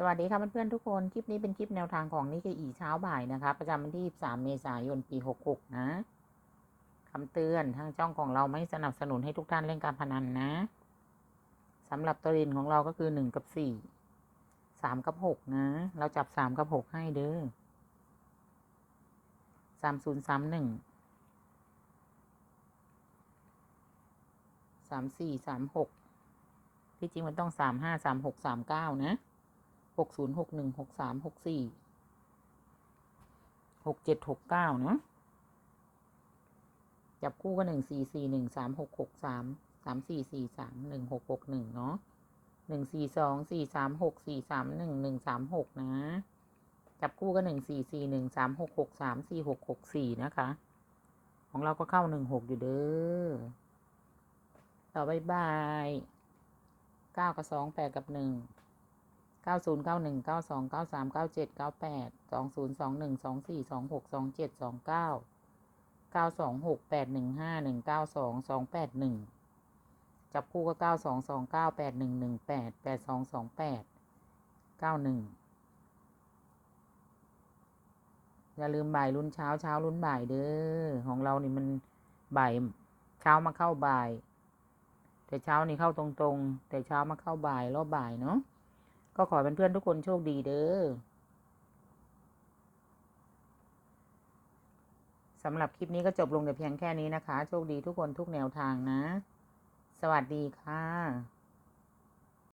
สวัสดีค่ะเพื่อนๆทุกคน คลิปนี้เป็นคลิปแนวทางของนิกเกอีเช้าบ่ายนะคะ ประจำวันที่ 3 เมษายน ปี 66 นะคำเตือนทางช่องของเราไม่สนับสนุนให้ทุกท่านเล่นการพนันนะสำหรับตัวเด่นของเราก็คือ 1 กับ 4 3 กับ 6 นะ เราจับ 3 กับ 6 ให้เด้อ3031 34 36 ที่จริงมันต้อง 35 36 39 นะ หกศูนย์หกหนึ่งหกสามหกสี่หกเจ็ดหกเก้าเนาะจับคู่ก็หนึ่งสี่สี่หนึ่งสามหกหกสามสามสี่สี่สามหนึ่งหกหกหนึ่งเนาะหนึ่งสี่สองสี่สามหกสี่สามหนึ่งหนึ่งสามหกนะ จับคู่ก็หนึ่งสี่สี่หนึ่งสามหกหกสามสี่หกหกสี่นะคะ ของเราก็เข้าหนึ่งหกอยู่เด้อ ต่อไปบายเก้ากับสองแปดกับหนึ่ง ก้าศูนย์เก้าหนึ่งเก้าสองเก้าสามเก้าเจ็ดเก้าแปดสองศูนย์สองหนึ่งสองสี่สองหกสองเจ็ดสองเก้าเก้าสองหกแปดหนึ่งห้าหนึ่งเก้าสองสองแปดหนึ่งจับคู่ก็เก้าสองสองเก้าแปดหนึ่งหนึ่งแปดแปดสองสองแปดเก้าหนึ่งอย่าลืมบ่ายรุ่นเช้าเช้ารุ่นบ่ายเด้อของเรานี่มันบ่ายเช้ามาเข้าบ่าย แต่เช้านี่เข้าตรงๆ แต่เช้ามาเข้าบ่ายรอบบ่ายเนาะ ก็ขอเพื่อนทุกคนโชคดีเด้อสำหรับคลิปนี้ก็จบลงแต่เพียงแค่นี้นะคะ โชคดีทุกคนทุกแนวทางนะ สวัสดีค่ะ